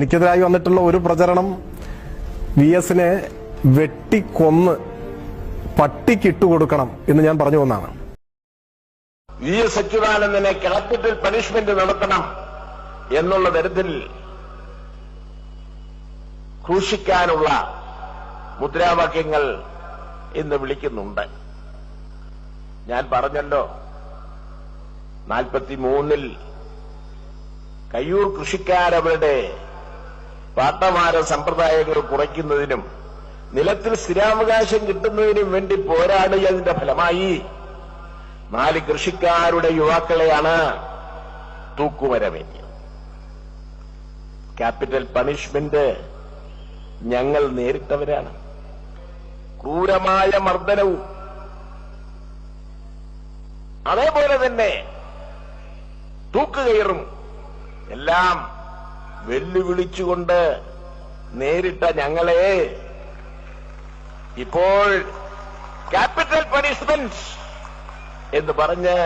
എനിക്കെതിരായി വന്നിട്ടുള്ള ഒരു പ്രചരണം വി എസിനെ വെട്ടിക്കൊന്ന് പട്ടിക്കിട്ടുകൊടുക്കണം എന്ന് ഞാൻ പറഞ്ഞു വന്നാണ്. വി എസ് അച്യുതാനന്ദനെ ക്യാപിറ്റൽ പണിഷ്മെന്റ് നടത്തണം എന്നുള്ള തരത്തിൽ ക്രൂശിക്കാനുള്ള മുദ്രാവാക്യങ്ങൾ ഇന്ന് വിളിക്കുന്നുണ്ട്. ഞാൻ പറഞ്ഞല്ലോ നാൽപ്പത്തിമൂന്നിൽ കയ്യൂർ കൃഷിക്കാരവരുടെ പാട്ടമാര സമ്പ്രദായങ്ങൾ കുറയ്ക്കുന്നതിനും നിലത്തിൽ സ്ഥിരാവകാശം കിട്ടുന്നതിനും വേണ്ടി പോരാടിയതിന്റെ ഫലമായി. നാല് കൃഷിക്കാരുടെ യുവാക്കളെയാണ് തൂക്കുമരമേറ്റിയത് ക്യാപിറ്റൽ പണിഷ്മെന്റ് ഞങ്ങൾ നേരിട്ടവരാണ്. ക്രൂരമായ മർദ്ദനവും അതേപോലെ തന്നെ തൂക്കുകയറും എല്ലാം വെല്ലുവിളിച്ചുകൊണ്ട് നേരിട്ട ഞങ്ങളെ ഇപ്പോൾ ക്യാപിറ്റൽ പണിഷ്മെന്റ് എന്ന് പറഞ്ഞ്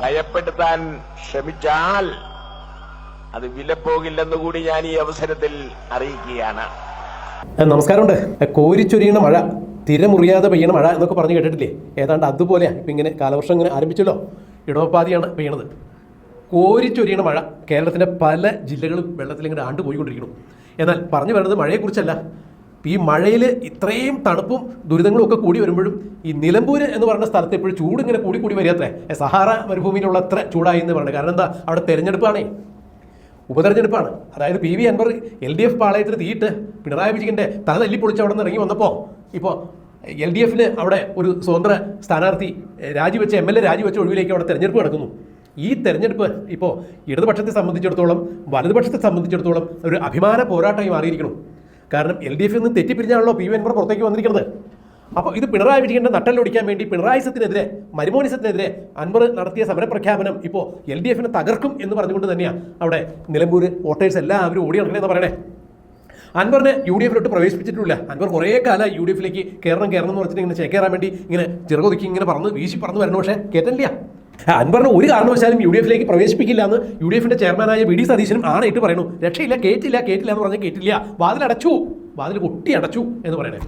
ഭയപ്പെടുത്താൻ ശ്രമിച്ചാൽ അത് വിലപ്പോകില്ലെന്ന് കൂടി ഞാൻ ഈ അവസരത്തിൽ അറിയിക്കുകയാണ്. നമസ്കാരമുണ്ട്. കോരിച്ചൊരിയണ മഴ തിരമുറിയാതെ പെയ്യണ മഴ എന്നൊക്കെ പറഞ്ഞു കേട്ടിട്ടില്ലേ? ഏതാണ്ട് അതുപോലെയാണ് ഇപ്പം ഇങ്ങനെ കാലവർഷം ഇങ്ങനെ ആരംഭിച്ചല്ലോ. ഇടവപ്പാതിയാണ് പെയ്യണത്. കോരിച്ചൊരിയണ മഴ കേരളത്തിന്റെ പല ജില്ലകളും വെള്ളത്തിൽ ആണ്ട് പോയിക്കൊണ്ടിരിക്കുന്നു. എന്നാൽ പറഞ്ഞു വരുന്നത് മഴയെക്കുറിച്ചല്ല. ഈ മഴയിൽ ഇത്രയും തണുപ്പും ദുരിതങ്ങളും ഒക്കെ കൂടി വരുമ്പോഴും ഈ നിലമ്പൂര് എന്ന് പറയുന്ന സ്ഥലത്ത് എപ്പോഴും ചൂട് ഇങ്ങനെ കൂടി കൂടി വരികത്രേ സഹാറ മരുഭൂമിയിലുള്ള അത്ര ചൂടായി എന്ന് പറയുന്നത് കാരണം എന്താ? അവിടെ തെരഞ്ഞെടുപ്പാണേ. ഉപതെരഞ്ഞെടുപ്പാണ്. അതായത് P V Anvar L D F പാളയത്തിന് തീയിട്ട് പിണറായി വിജയന്റെ തല തല്ലി പൊളിച്ച് അവിടെ നിന്ന് ഇറങ്ങി വന്നപ്പോൾ ഇപ്പോൾ എൽ ഡി എഫിന് അവിടെ ഒരു സ്വതന്ത്ര സ്ഥാനാർത്ഥി രാജിവെച്ച എം എൽ എ രാജിവെച്ച ഒഴിവിലേക്ക് അവിടെ തെരഞ്ഞെടുപ്പ് നടക്കുന്നു. ഈ തെരഞ്ഞെടുപ്പ് ഇപ്പോൾ ഇടതുപക്ഷത്തെ സംബന്ധിച്ചിടത്തോളം വലതുപക്ഷത്തെ സംബന്ധിച്ചിടത്തോളം ഒരു അഭിമാന പോരാട്ടമായി മാറിയിരിക്കണം കാരണം എൽ ഡി എഫിൽ നിന്ന് തെറ്റിപ്പിരിഞ്ഞാണല്ലോ പി വി പുറത്തേക്ക് വന്നിരിക്കുന്നത്. അപ്പോൾ ഇത് പിണറായി വിജയന്റെ നട്ടല്ലൊടിക്കാൻ വേണ്ടി പിണറായിസത്തിനെതിരെ മരുമോനിസത്തിനെതിരെ അൻവർ നടത്തിയ സമരപ്രഖ്യാപനം ഇപ്പോൾ എൽ ഡി എഫിനെ തകർക്കും എന്ന് പറഞ്ഞുകൊണ്ട് തന്നെയാണ് അവിടെ നിലമ്പൂർ വോട്ടേഴ്സ് എല്ലാവരും ഓടി നടക്കണമെന്ന് പറയണേ. അൻവറിനെ യു ഡി എഫിലോട്ട് പ്രവേശിപ്പിച്ചിട്ടില്ല. അൻവർ കുറേ കാലം യു ഡി എഫിലേക്ക് കയറണം കയറണം എന്ന് പറഞ്ഞിട്ട് ഇങ്ങനെ ചേക്കേറാൻ വേണ്ടി ഇങ്ങനെ ചെറുകൊതുക്കി ഇങ്ങനെ പറന്ന് വീശി പറന്ന് വരണം. പക്ഷേ കേട്ടില്ല അൻവറിനെ ഒരു കാരണവശാലും യു ഡി എഫിലേക്ക് പ്രവേശിപ്പിക്കില്ല എന്ന് യു ഡി എഫിന്റെ ചെയർമാനായ വി ഡി സതീശനും ആണായിട്ട് പറയുന്നു. രക്ഷയില്ല കേട്ടില്ല കേട്ടില്ല എന്ന് പറഞ്ഞാൽ കേട്ടില്ല വാതിൽ അടച്ചു വാതിൽ കൊട്ടി അടച്ചു എന്ന് പറയണേ.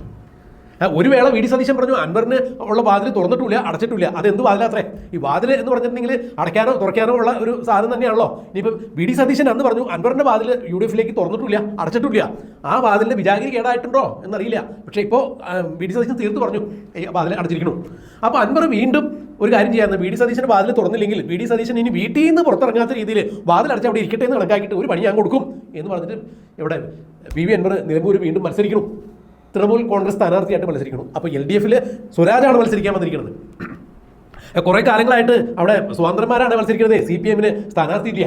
ഒരു വേള വി ഡി സതീശൻ പറഞ്ഞു അൻവറിന് ഉള്ള വാതിൽ തുറന്നിട്ടില്ല അടച്ചിട്ടില്ല. അത് എന്ത് വാതിലാത്രേ? ഈ വാതിൽ എന്ന് പറഞ്ഞിട്ടുണ്ടെങ്കിൽ അടയ്ക്കാനോ തുറക്കാനോ ഉള്ള ഒരു സാധനം തന്നെയാണല്ലോ. ഇനിയിപ്പം വി ഡി സതീശൻ അന്ന് പറഞ്ഞു അൻവറിന്റെ വാതിൽ യു ഡി എഫിലേക്ക് തുറന്നിട്ടില്ല അടച്ചിട്ടില്ല. ആ വാതിലിന്റെ വിചാരി കേടായിട്ടുണ്ടോ എന്നറിയില്ല. പക്ഷേ ഇപ്പോൾ വി ഡി സതീശൻ തീർത്ത് പറഞ്ഞു വാതിൽ അടച്ചിരിക്കണം അപ്പോൾ അൻവർ വീണ്ടും ഒരു കാര്യം ചെയ്യാമെന്ന് വി ഡി സതീശന്റെ വാതിൽ തുറന്നില്ലെങ്കിൽ വി ഡി സതീശൻ ഇനി വീട്ടിൽ നിന്ന് പുറത്തിറങ്ങാത്ത രീതിയിൽ വാതിൽ അടച്ച് അവിടെ ഇരിക്കട്ടെ എന്ന് കണക്കാക്കിയിട്ട് ഒരു പണി ഞാൻ കൊടുക്കും എന്ന് പറഞ്ഞിട്ട് ഇവിടെ വി വി അൻവർ നിലമ്പൂർ വീണ്ടും മത്സരിക്കണം തൃണമൂൽ കോൺഗ്രസ് സ്ഥാനാർത്ഥിയായിട്ട് മത്സരിക്കണം അപ്പോൾ എൽ ഡി എഫിൽ സ്വരാജാണ് മത്സരിക്കാൻ വന്നിരിക്കുന്നത്. കുറേ കാലങ്ങളായിട്ട് അവിടെ സ്വതന്ത്രന്മാരാണ് മത്സരിക്കുന്നത്. സി പി എമ്മിന് സ്ഥാനാർത്ഥി ഇല്ല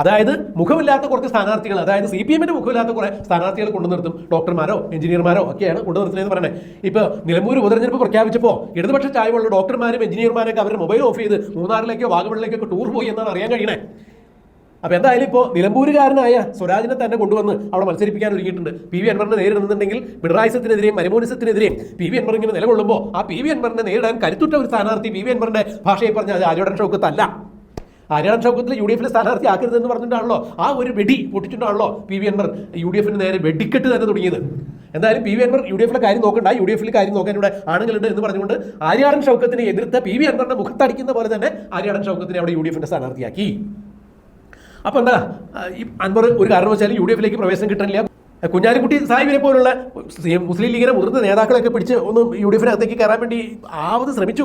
അതായത് മുഖമില്ലാത്ത കുറച്ച് സ്ഥാനാർത്ഥികൾ അതായത് സി പി എമ്മിന്റെ മുഖമില്ലാത്ത കുറേ സ്ഥാനാർത്ഥികൾ കൊണ്ടു നിർത്തും. ഡോക്ടർമാരോ എഞ്ചിനീയർമാരോ ഒക്കെയാണ് കൊണ്ടു നിർത്തുന്നതെന്ന് പറയുന്നത് ഇപ്പോൾ നിലമ്പൂർ ഉപതെരഞ്ഞെടുപ്പ് പ്രഖ്യാപിച്ചപ്പോൾ ഇടതുപക്ഷ ചായവുള്ള ഡോക്ടർമാരും എഞ്ചിനീയർമാരൊക്കെ അവരുടെ മൊബൈൽ ഓഫ് ചെയ്ത് മൂന്നാറിലേക്കോ വാഗമണിലേക്കോ ടൂർ പോയി എന്നാണ് അറിയാൻ കഴിയണേ. അപ്പോൾ എന്തായാലും ഇപ്പോൾ നിലമ്പൂരുകാരനായ സ്വരാജിനെ തന്നെ കൊണ്ടുവന്ന് അവിടെ മത്സരിപ്പിക്കാൻ ഒരുങ്ങിയിട്ടുണ്ട്. പി വി അൻവറിനെ നേരിടുന്നുണ്ടെങ്കിൽ പിണറായിസത്തിനെതിരെയും മരുമോനിസത്തിനെതിരെയും പി വി അൻവർ ഇങ്ങനെ നിലകൊള്ളുമ്പോൾ ആ പി വി അൻവറിനെ നേരിടാൻ കരുത്തുറ്റ ഒരു സ്ഥാനാർത്ഥി പി വി അൻവറിന്റെ ഭാഷയെ പറഞ്ഞ അത് ആര്യാടൻ ഷൗക്കത്തല്ല ആര്യാടൻ ഷൗക്കത്തിൽ യു ഡി എഫിലെ സ്ഥാനാർത്ഥി ആക്കരുതെന്ന് പറഞ്ഞിട്ടാണല്ലോ ആ ഒരു വെടി പൊട്ടിച്ചിട്ടാണല്ലോ P V Anvar U D എഫിന് നേരെ വെടിക്കെട്ട് തന്നെ തുടങ്ങിയത്. എന്തായാലും P V Anvar U D എഫിലെ കാര്യം നോക്കണ്ട യു ഡി എഫിലെ കാര്യം നോക്കാൻ ഇവിടെ ആണുങ്ങളുണ്ട് എന്ന് പറഞ്ഞുകൊണ്ട് ആര്യാടൻ ഷൗക്കത്തിനെ എതിർത്ത പി വി അൻവറിന്റെ മുഖത്തടിക്കുന്ന പോലെ തന്നെ ആര്യാടൻ ഷൗക്കത്തിനെ അവിടെ യു ഡി എഫിന്റെ സ്ഥാനാർത്ഥിയാക്കി. അപ്പോൾ എന്താ അൻവർ ഒരു കാരണം വെച്ചാൽ യു ഡി എഫിലേക്ക് പ്രവേശനം കിട്ടണില്ല. കുഞ്ഞാലിക്കുട്ടി സാഹിബിനെ പോലുള്ള മുസ്ലിം ലീഗിലെ മുതിർന്ന നേതാക്കളൊക്കെ പിടിച്ച് ഒന്ന് യു ഡി എഫിനകത്തേക്ക് കയറാൻ വേണ്ടി ആവത് ശ്രമിച്ചു.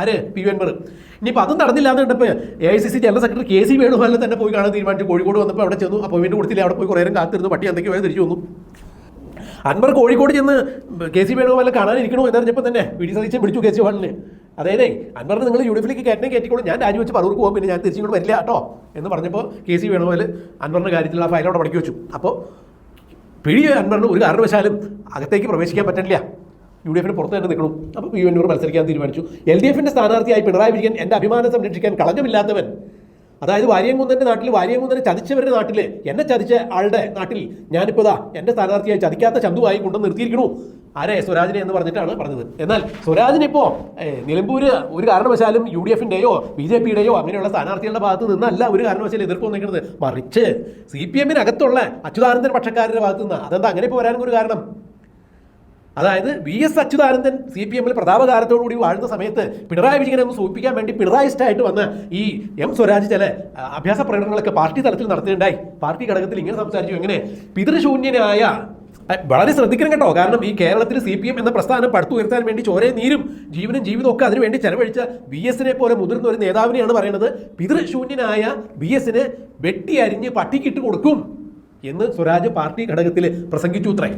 ആര്? P U Anvar. ഇനിയിപ്പോൾ അതും നടന്നില്ല എന്ന് കണ്ടപ്പോൾ A I C C general secretary K C വേണുഗോപാലിനെ തന്നെ പോയി കാണാൻ തീരുമാനിച്ചു. കോഴിക്കോട് വന്നപ്പോൾ അവിടെ ചെന്നു. അപ്പോയിൻമെന്റ് കൊടുത്തില്ല? അവിടെ പോയി കുറേ നേരം കാത്തിരുന്നു. പട്ടി എന്തൊക്കെയോ തിരിച്ചു വന്നു. അൻവർ കോഴിക്കോട് ചെന്ന് കെ സി വേണുഗോപാലിനെ കാണാനിരിക്കണോ എന്നറിഞ്ഞപ്പോൾ തന്നെ വിടി സതീശൻ വിളിച്ചു കെ സി വേണുവിനെ അതായത് അൻവറിന് നിങ്ങൾ യു ഡി എഫിലേക്ക് കയറ്റണേ കയറ്റിക്കോളൂ. ഞാൻ രാജിവെച്ച് പറവൂർക്ക് പോകും പിന്നെ ഞാൻ തിരിച്ചിങ്ങോട്ട് വരില്ല കേട്ടോ എന്ന് പറഞ്ഞപ്പോൾ കെ സി വേണുപോലെ അൻവറിന്റെ കാര്യത്തിലുള്ള ഫയൽ അവിടെ മടക്കി വെച്ചു. അപ്പോൾ പിഴി അൻവറിന് ഒരു കാരണവശാലും അകത്തേക്ക് പ്രവേശിക്കാൻ പറ്റില്ല യു ഡി എഫിന് പുറത്ത് തന്നെ നിൽക്കണം. അപ്പോൾ പി അൻവർ മത്സരിക്കാൻ തീരുമാനിച്ചു. എൽ ഡി എഫിന്റെ സ്ഥാനാർത്ഥിയായി പിണറായി വിജയൻ എന്റെ അഭിമാനം സംരക്ഷിക്കാൻ കളങ്കമില്ലാത്തവൻ അതായത് വാര്യംകുന്നന്റെ നാട്ടിൽ വാര്യംകുന്നനെ ചതിച്ചവരുടെ നാട്ടിൽ എന്നെ ചതിച്ച ആളുടെ നാട്ടിൽ ഞാനിപ്പോൾ ദാ എന്റെ സ്ഥാനാർത്ഥിയായി ചതിക്കാത്ത ചന്തുവായി കൊണ്ടു നിർത്തിയിരിക്കുന്നു. ആരെ? സ്വരാജിനെ എന്ന് പറഞ്ഞിട്ടാണ് പറഞ്ഞത്. എന്നാൽ സ്വരാജിനിപ്പോ നിലമ്പൂർ നിലമ്പൂര് ഒരു കാരണവശാലും യു ഡി എഫിന്റെയോ ബി ജെ പിയുടെയോ അങ്ങനെയുള്ള സ്ഥാനാർത്ഥികളുടെ ഭാഗത്ത് നിന്നല്ല ഒരു കാരണവശാലും എതിർപ്പ് വന്നിരിക്കുന്നത്. മറിച്ച് സി പി എമ്മിനകത്തുള്ള അച്യുതാനന്ദൻ പക്ഷക്കാരുടെ ഭാഗത്ത് നിന്ന് അതെന്താ അങ്ങനെ ഇപ്പോൾ വരാനൊരു ഒരു കാരണം? അതായത് V S Achuthanandan C P എമ്മിൽ പ്രതാപകാരത്തോടുകൂടി വാഴുന്ന സമയത്ത് പിണറായി വിജയനെ ഒന്ന് സൂചിപ്പിക്കാൻ വേണ്ടി പിണറായിസ്റ്റായിട്ട് വന്ന ഈ എം സ്വരാജ് ചില അഭ്യാസ പ്രകടനങ്ങളൊക്കെ പാർട്ടി തലത്തിൽ നടത്തിയിട്ടുണ്ടായി. പാർട്ടി ഘടകത്തിൽ ഇങ്ങനെ സംസാരിച്ചു. എങ്ങനെ? പിതൃശൂന്യനായ വളരെ ശ്രദ്ധിക്കണം കേട്ടോ. കാരണം ഈ കേരളത്തിൽ സി പി എം എന്ന പ്രസ്ഥാനം പടുത്തുയർത്താൻ വേണ്ടി ചോരേ നീരും ജീവനും ജീവിതവും ഒക്കെ അതിനുവേണ്ടി ചെലവഴിച്ച ബി എസിനെ പോലെ മുതിർന്ന ഒരു നേതാവിനെയാണ് പറയുന്നത്. പിതൃശൂന്യനായ ബി എസിന് വെട്ടി അരിഞ്ഞ് പട്ടിക്കിട്ട് കൊടുക്കും എന്ന് സ്വരാജ് പാർട്ടി ഘടകത്തിൽ പ്രസംഗിച്ചു അത്രേ.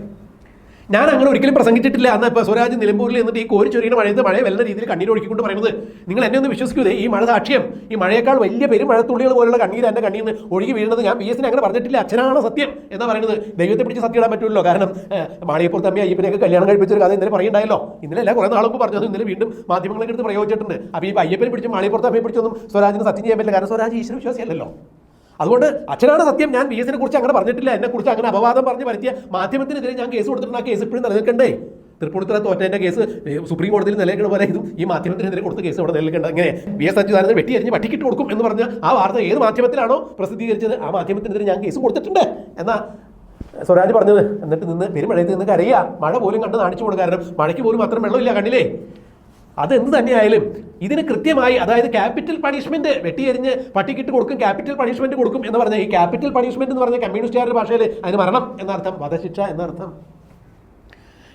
ഞാൻ അങ്ങനെ ഒരിക്കലും പ്രസംഗിച്ചിട്ടില്ല. അന്ന് ഇപ്പോൾ സ്വരാജ് നിലമ്പൂരിൽ എന്നിട്ട് ഈ കോരി ചൊരിയുടെ മഴയത്ത് മഴയെ വല്ല രീതിയിൽ കണ്ണീർ ഒഴുക്കിക്കൊണ്ട് പറയുന്നത് നിങ്ങൾ എന്നെ ഒന്ന് വിശ്വസിക്കൂതേ ഈ മഴ സാക്ഷ്യം ഈ മഴയേക്കാൾ വലിയ പെരും മഴത്തുള്ളികൾ പോലുള്ള കണ്ണീർ എന്റെ കണ്ണീർ ഒഴുകി വീഴുന്നത് ഞാൻ ബി എസിനെ അങ്ങനെ പറഞ്ഞിട്ടില്ല. അച്ഛനാണ് സത്യം എന്ന് പറയുന്നത്. ദൈവത്തെ പിടിച്ച് സത്യം ഇടാൻ പറ്റുമല്ലോ. കാരണം ഏഹ്, തമ്മി അയ്യപ്പനെയൊക്കെ കല്യാണം കഴിപ്പിച്ചൊരു കഥ ഇന്നലെ പറയണ്ടായല്ലോ ഇന്നലെ എല്ലാം കുറേ നാളും പറഞ്ഞത് ഇന്നലെ വീണ്ടും മാധ്യമങ്ങളൊക്കെ എടുത്ത് പ്രയോഗിച്ചിട്ടുണ്ട്. അപ്പോൾ ഈ അയ്യപ്പനെ പിടിച്ച് മാളിയപ്പുറത്ത് അമ്മയെ പിടിച്ചൊന്നും സ്വരാജിന് സത്യം ചെയ്യാൻ പറ്റില്ല. കാരണം സ്വരാജ് ഈശ്വര വിശ്വാസിയല്ലല്ലോ. അതുകൊണ്ട് അച്ഛനാണ് സത്യം. ഞാൻ വി എസിനെ കുറിച്ച് അങ്ങനെ പറഞ്ഞിട്ടില്ല. എന്നെ കുറിച്ച് അങ്ങനെ അപവാദം പറഞ്ഞ് വരുത്തിയ മാധ്യമത്തിനെതിരെ ഞാൻ കേസ് കൊടുത്തിട്ടുണ്ട്. ആ കേസ് ഇപ്പോഴും നിലനിൽക്കണ്ടേ? തൃപ്പൂണിത്തുറ തോറ്റേന്റെ കേസ് സുപ്രീം കോടതിയിൽ നിലനിൽക്കുന്ന പോലെ ഇതും ഈ മാധ്യമത്തിനെതിരെ കൊടുത്ത കേസ് അവിടെ നിലനിൽക്കേണ്ട. ഇങ്ങനെ വി എസ് അച്യുതാനന്ദൻ വെട്ടി അരിഞ്ഞ് പട്ടിക്കിട്ട് കൊടുക്കും എന്ന് പറഞ്ഞ ആ വാർത്ത ഏത് മാധ്യമത്തിലാണോ പ്രസിദ്ധീകരിച്ചത് ആ മാധ്യമത്തിനെതിരെ ഞാൻ കേസ് കൊടുത്തിട്ടുണ്ട്. എന്നാ സ്വരാജ് പറഞ്ഞത് എന്നിട്ട് നിന്ന് പെരുമഴയത്ത് നിന്ന് കരയുക. മഴ പോലും കണ്ട് നാണിച്ചു കൊടുക്കാറുണ്ട് കാരണം മഴയ്ക്ക് പോലും അത്ര വെള്ളമില്ല കണ്ണിലേ. അതെന്ത് തന്നെയായാലും ഇതിന് കൃത്യമായി അതായത് ക്യാപിറ്റൽ പണിഷ്മെന്റ് വെട്ടിയെരിഞ്ഞ് പട്ടിക്കിട്ട് കൊടുക്കും ക്യാപിറ്റൽ പണിഷ്മെന്റ് കൊടുക്കും എന്ന് പറഞ്ഞ ഈ ക്യാപിറ്റൽ പണിഷ്മെന്റ് എന്ന് പറഞ്ഞ കമ്മ്യൂണിസ്റ്റുകാരുടെ ഭാഷയിൽ അതിന് മരണം എന്നർത്ഥം വധശിക്ഷ എന്നർത്ഥം.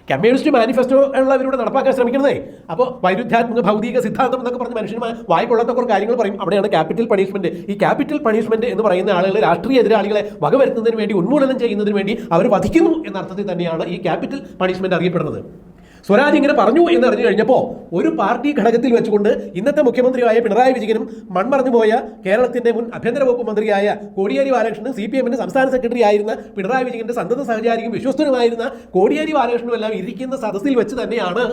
കമ്മ്യൂണിസ്റ്റ് മാനിഫെസ്റ്റോ ഉള്ളവരോട് നടപ്പാക്കാൻ ശ്രമിക്കുന്നതേ. അപ്പോൾ വൈരുദ്ധ്യാത്മക ഭൗതിക സിദ്ധാന്തം എന്നൊക്കെ പറഞ്ഞ് മനുഷ്യന്മാർ വായിക്കൊള്ളാത്ത കുറേ കാര്യങ്ങൾ പറയും. അവിടെയാണ് ക്യാപിറ്റൽ പണിഷ്മെന്റ് ഈ ക്യാപിറ്റൽ പണിഷ്മെന്റ് എന്ന് പറയുന്ന ആളുകൾ രാഷ്ട്രീയ എതിരാളികളെ വകവരുത്തുന്നതിന് വേണ്ടി ഉന്മൂലനം ചെയ്യുന്നതിന് വേണ്ടി അവർ വധിക്കുന്നു എന്ന അർത്ഥത്തിൽ തന്നെയാണ് ഈ ക്യാപിറ്റൽ പണിഷ്മെന്റ് അറിയപ്പെടുന്നത്. സ്വരാജ് ഇങ്ങനെ പറഞ്ഞു എന്ന് അറിഞ്ഞു കഴിഞ്ഞപ്പോൾ ഒരു പാർട്ടി ഘടകത്തിൽ വെച്ചുകൊണ്ട് ഇന്നത്തെ മുഖ്യമന്ത്രിയായ പിണറായി വിജയനും മൺമറഞ്ഞു പോയ കേരളത്തിന്റെ മുൻ ആഭ്യന്തര വകുപ്പ് മന്ത്രിയായ കോടിയേരി ബാലകൃഷ്ണനും സി പി എമ്മിന്റെ സംസ്ഥാന സെക്രട്ടറി ആയിരുന്ന പിണറായി വിജയന്റെ സന്തത സഹചാരിയും വിശ്വസ്തനുമായിരുന്ന കോടിയേരി ബാലകൃഷ്ണനും എല്ലാം ഇരിക്കുന്ന സദസ്സിൽ വെച്ച് തന്നെയാണ്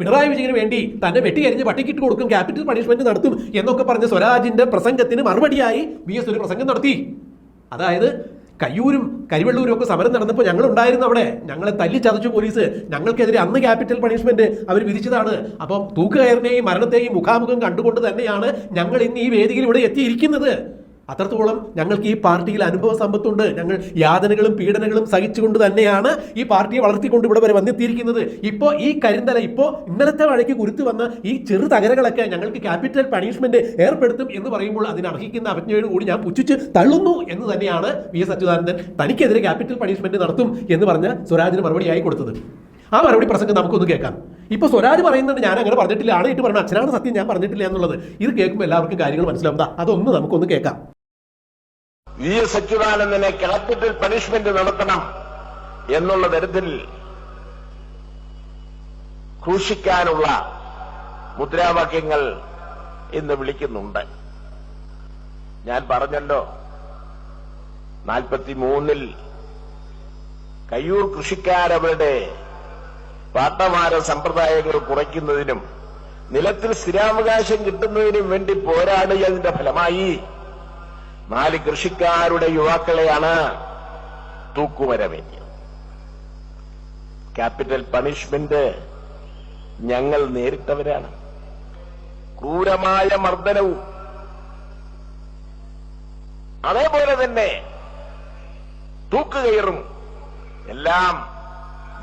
പിണറായി വിജയന് വേണ്ടി തന്നെ വെട്ടിയരിഞ്ഞ് പട്ടിക്കിട്ട് കൊടുക്കും ക്യാപിറ്റൽ പണിഷ്മെന്റ് നടത്തും എന്നൊക്കെ പറഞ്ഞ സ്വരാജിന്റെ പ്രസംഗത്തിന് മറുപടിയായി വി എസ് ഒരു പ്രസംഗം നടത്തി. അതായത് കയ്യൂരും കരിവെള്ളൂരും ഒക്കെ സമരം നടന്നപ്പോൾ ഞങ്ങൾ ഉണ്ടായിരുന്നു അവിടെ. ഞങ്ങളെ തല്ലി ചതച്ചു പോലീസ്. ഞങ്ങൾക്കെതിരെ അന്ന് ക്യാപിറ്റൽ പണിഷ്മെന്റ് അവർ വിധിച്ചതാണ്. അപ്പം തൂക്കുകയറിനെയും മരണത്തെയും മുഖാമുഖം കണ്ടുകൊണ്ട് തന്നെയാണ് ഞങ്ങൾ ഇന്ന് ഈ വേദിയിൽ ഇവിടെ എത്തിയിരിക്കുന്നത്. അത്രത്തോളം ഞങ്ങൾക്ക് ഈ പാർട്ടിയിൽ അനുഭവ സമ്പത്തുണ്ട്. ഞങ്ങൾ യാതനകളും പീഡനങ്ങളും സഹിച്ചുകൊണ്ട് തന്നെയാണ് ഈ പാർട്ടിയെ വളർത്തിക്കൊണ്ട് ഇവിടെ വരെ വന്നെത്തിയിരിക്കുന്നത്. ഇപ്പോൾ ഈ കരിന്തല ഇപ്പോൾ ഇന്നലത്തെ വഴിക്ക് കുരുത്തു വന്ന ഈ ചെറു തകരകളൊക്കെ ഞങ്ങൾക്ക് ക്യാപിറ്റൽ പണിഷ്മെന്റ് ഏർപ്പെടുത്തും എന്ന് പറയുമ്പോൾ അതിന് അർഹിക്കുന്ന അവജ്ഞയോട് കൂടി ഞാൻ പുച്ഛിച്ച് തള്ളുന്നു എന്ന് തന്നെയാണ് വി എസ് അച്യുതാനന്ദൻ തനിക്കെതിരെ ക്യാപിറ്റൽ പണിഷ്മെന്റ് നടത്തും എന്ന് പറഞ്ഞ് സ്വരാജിന് മറുപടിയായി കൊടുത്തത്. ആ മറുപടി പ്രസംഗം നമുക്കൊന്ന് കേൾക്കാം. ഇപ്പൊ സ്വരാജ് പറയുന്നുണ്ട് ഞാൻ അങ്ങനെ പറഞ്ഞിട്ടില്ല. ആണ് ഇട്ട് പറഞ്ഞു അച്ഛനാണ് സത്യം ഞാൻ പറഞ്ഞിട്ടില്ല എന്നുള്ളത്. ഇത് കേൾക്കുമ്പോൾ എല്ലാവർക്കും കാര്യങ്ങൾ മനസ്സിലാവും. ദാ, അതൊന്ന് നമുക്കൊന്ന് കേൾക്കാം. വി എസ് അച്യുതാനന്ദനെ ക്യാപിറ്റൽ പണിഷ്മെന്റ് നടത്തണം എന്നുള്ള തരത്തിൽ ക്രൂശിക്കാനുള്ള മുദ്രാവാക്യങ്ങൾ ഇന്ന് വിളിക്കുന്നുണ്ട്. ഞാൻ പറഞ്ഞല്ലോ നാൽപ്പത്തിമൂന്നിൽ കയ്യൂർ കൃഷിക്കാരവരുടെ പാട്ടമാര സമ്പ്രദായങ്ങൾ കുറയ്ക്കുന്നതിനും നിലത്തിൽ സ്ഥിരാവകാശം കിട്ടുന്നതിനും വേണ്ടി പോരാടിയതിന്റെ ഫലമായി നാല് കൃഷിക്കാരുടെ യുവാക്കളെയാണ് തൂക്കുമരമേറ്റിയത് ക്യാപിറ്റൽ പണിഷ്മെന്റ് ഞങ്ങൾ നേരിട്ടവരാണ്. ക്രൂരമായ മർദ്ദനവും അതേപോലെ തന്നെ തൂക്കുകയറും എല്ലാം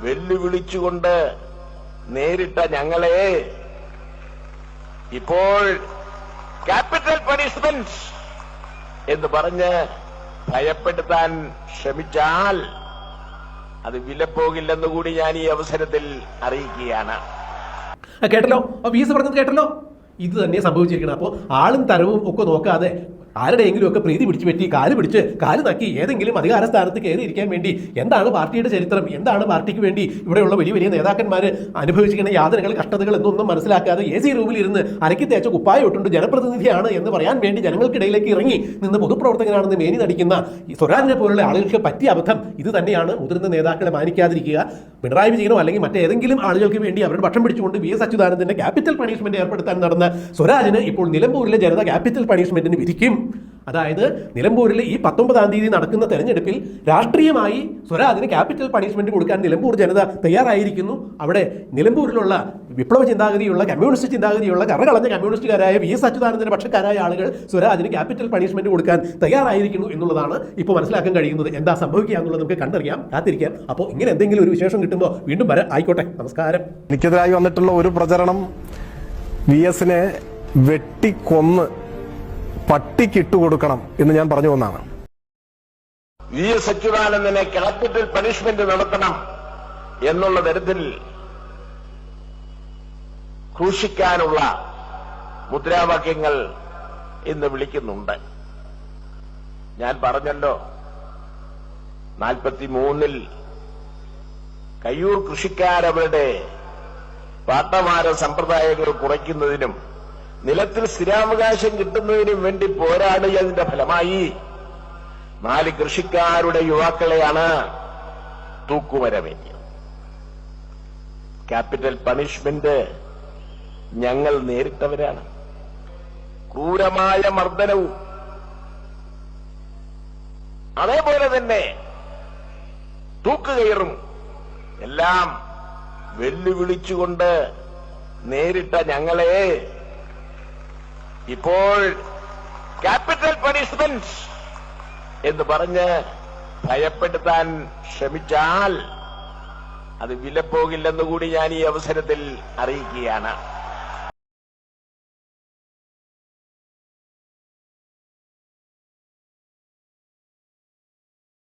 വെല്ലുവിളിച്ചുകൊണ്ട് നേരിട്ട ഞങ്ങളെ ഇപ്പോൾ ക്യാപിറ്റൽ പണിഷ്മെന്റ് എന്ന് പറഞ്ഞ് ഭയപ്പെടുത്താൻ ശ്രമിച്ചാൽ അത് വിലപ്പോകില്ലെന്ന് കൂടി ഞാൻ ഈ അവസരത്തിൽ അറിയിക്കുകയാണ്. കേട്ടല്ലോ? വി എസ് പറഞ്ഞത് കേട്ടല്ലോ? ഇത് തന്നെ സംഭവിച്ചിരിക്കണം അപ്പോൾ ആളും തരവും ഒക്കെ നോക്കാതെ ആരുടെയെങ്കിലും ഒക്കെ പ്രീതി പിടിച്ചു പറ്റി കാൽ പിടിച്ച് കാൽ നക്കി ഏതെങ്കിലും അധികാര സ്ഥാനത്ത് കയറിയിരിക്കാൻ വേണ്ടി എന്താണ് പാർട്ടിയുടെ ചരിത്രം എന്താണ് പാർട്ടിക്ക് വേണ്ടി ഇവിടെയുള്ള വലിയ വലിയ നേതാക്കന്മാർ അനുഭവിച്ചിരിക്കുന്ന യാതനകൾ കഷ്ടതകൾ എന്നൊന്നും മനസ്സിലാക്കാതെ എ സി റൂമിൽ ഇരുന്ന് അരക്കി തേച്ച കുപ്പായ ഇട്ടുണ്ട് ജനപ്രതിനിധിയാണ് എന്ന് പറയാൻ വേണ്ടി ജനങ്ങൾക്കിടയിലേക്ക് ഇറങ്ങി നിന്ന് പൊതുപ്രവർത്തകനാണെന്ന് മേനി നടിക്കുന്ന സ്വരാജിനെ പോലുള്ള ആളുകൾക്ക് പറ്റിയ അബദ്ധം ഇത് തന്നെയാണ് മുതിർന്ന നേതാക്കളെ മാനിക്കാതിരിക്കുക. പിണറായി വിജയനോ അല്ലെങ്കിൽ മറ്റേതെങ്കിലും ആളുകൾക്ക് വേണ്ടി അവരുടെ ഭക്ഷണം പിടിച്ചുകൊണ്ട് വി എസ് അച്യുതാനന്ദന്റെ ക്യാപിറ്റൽ പണിഷ്മെന്റ് ഏർപ്പെടുത്താൻ നടന്ന സ്വരാജിന് ഇപ്പോൾ നിലമ്പൂരിലെ ജനത ക്യാപിറ്റൽ പണിഷ്മെന്റിന് വിധിക്കും. അതായത് നിലമ്പൂരിൽ ഈ പത്തൊമ്പതാം തീയതി നടക്കുന്ന തെരഞ്ഞെടുപ്പിൽ രാഷ്ട്രീയമായി സ്വരാജിന് ക്യാപിറ്റൽ പണിഷ്മെന്റ് കൊടുക്കാൻ നിലമ്പൂർ ജനത തയ്യാറായിരിക്കുന്നു. അവിടെ നിലമ്പൂരിലുള്ള വിപ്ലവ ചിന്താഗതിയുള്ള കമ്മ്യൂണിസ്റ്റ് ചിന്താഗതിയുള്ള കറകളഞ്ഞ കമ്മ്യൂണിസ്റ്റുകാരായ വി എസ് അച്യുതാനന്ദന്റെ പക്ഷക്കാരായ ആളുകൾ സ്വരാജിന് ക്യാപിറ്റൽ പണിഷ്മെന്റ് കൊടുക്കാൻ തയ്യാറായിരിക്കുന്നു എന്നുള്ളതാണ് ഇപ്പോൾ മനസ്സിലാക്കാൻ കഴിയുന്നത്. എന്താ സംഭവിക്കുക എന്നുള്ളത് നമുക്ക് കണ്ടറിയാം കാത്തിരിക്കാം. അപ്പോൾ ഇങ്ങനെ എന്തെങ്കിലും ഒരു വിശേഷം കിട്ടുമ്പോൾ വീണ്ടും വരാം. ആയിക്കോട്ടെ നമസ്കാരം. എനിക്കെതിരായി വന്നിട്ടുള്ള ഒരു പ്രചരണം വി എസിനെ വെട്ടിക്കൊന്ന് പട്ടിക്കിട്ട് കൊടുക്കണം എന്ന് ഞാൻ പറഞ്ഞു വന്നാണ്. വി എസ് അച്യുതാനന്ദനെ ക്യാപിറ്റൽ പണിഷ്മെന്റ് നടത്തണം എന്നുള്ള തരത്തിൽ ക്രൂശിക്കാനുള്ള മുദ്രാവാക്യങ്ങൾ ഇന്ന് വിളിക്കുന്നുണ്ട്. ഞാൻ പറഞ്ഞല്ലോ നാൽപ്പത്തി മൂന്നിൽ കയ്യൂർ കൃഷിക്കാരവരുടെ പാട്ടമാര സമ്പ്രദായങ്ങൾ കുറയ്ക്കുന്നതിനും നിലത്തിൽ സ്ഥിരാവകാശം കിട്ടുന്നതിനും വേണ്ടി പോരാടിയതിന്റെ ഫലമായി. നാല് കൃഷിക്കാരുടെ യുവാക്കളെയാണ് തൂക്കുമരമേറ്റിയത്. ക്യാപിറ്റൽ പണിഷ്മെന്റ് ഞങ്ങൾ നേരിട്ടവരാണ്. ക്രൂരമായ മർദ്ദനവും അതേപോലെ തന്നെ തൂക്കുകയറും എല്ലാം വെല്ലുവിളിച്ചുകൊണ്ട് നേരിട്ട ഞങ്ങളെ ഇപ്പോൾ ക്യാപിറ്റൽ പണിഷ്മെന്റ് എന്ന് പറഞ്ഞ് ഭയപ്പെടുത്താൻ ശ്രമിച്ചാൽ അത് വിലപ്പോകില്ലെന്നുകൂടി ഞാൻ ഈ അവസരത്തിൽ അറിയിക്കുകയാണ്.